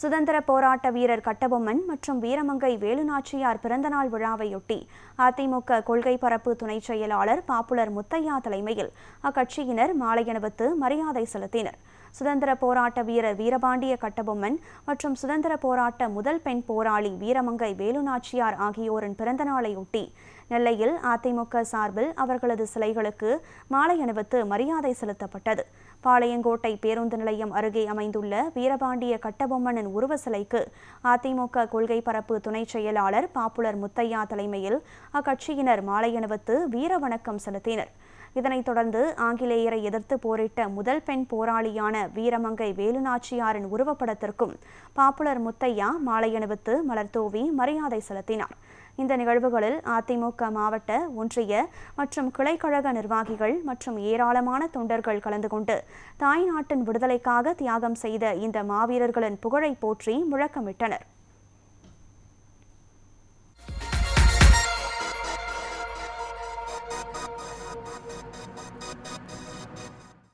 சுதந்திர போராட்ட வீரர் கட்டபொம்மன் மற்றும் வீரமங்கை வேலுநாச்சியார் பிறந்தநாள் விழாவையொட்டி அதிமுக கொள்கை பரப்பு துணை செயலாளர் பாப்புலர் முத்தையா தலைமையில் அக்கட்சியினர் மாலை அணிவித்து மரியாதை செலுத்தினர். சுதந்திர போராட்ட வீரர் வீரபாண்டிய கட்டபொம்மன் மற்றும் சுதந்திர போராட்ட முதல் பெண் போராளி வீரமங்கை வேலுநாச்சியார் ஆகியோரின் பிறந்தநாளையொட்டி நெல்லையில் அதிமுக சார்பில் அவர்களது சிலைகளுக்கு மாலை அணிவித்து மரியாதை செலுத்தப்பட்டது. பாளையங்கோட்டை பேருந்து நிலையம் அருகே அமைந்துள்ள வீரபாண்டிய கட்டபொம்மனின் உருவ சிலைக்கு அதிமுக கொள்கை பரப்பு துணை செயலாளர் பாப்புலர் முத்தையா தலைமையில் அக்கட்சியினர் மாலை அணிவித்து வீர வணக்கம் செலுத்தினர். இதனைத் தொடர்ந்து ஆங்கிலேயரை எதிர்த்து போரிட்ட முதல் பெண் போராளியான வீரமங்கை வேலுநாச்சியாரின் உருவப்படத்திற்கும் பாப்புலர் முத்தையா மாலை அணிவித்து மலர்தூவி மரியாதை செலுத்தினார். இந்த நிகழ்வுகளில் அதிமுக மாவட்ட ஒன்றிய மற்றும் கிளைக்கழக நிர்வாகிகள் மற்றும் ஏராளமான தொண்டர்கள் கலந்து கொண்டு தாய் நாட்டின் விடுதலைக்காக தியாகம் செய்த இந்த மாவீரர்களின் புகழை போற்றி முழக்கமிட்டனர்.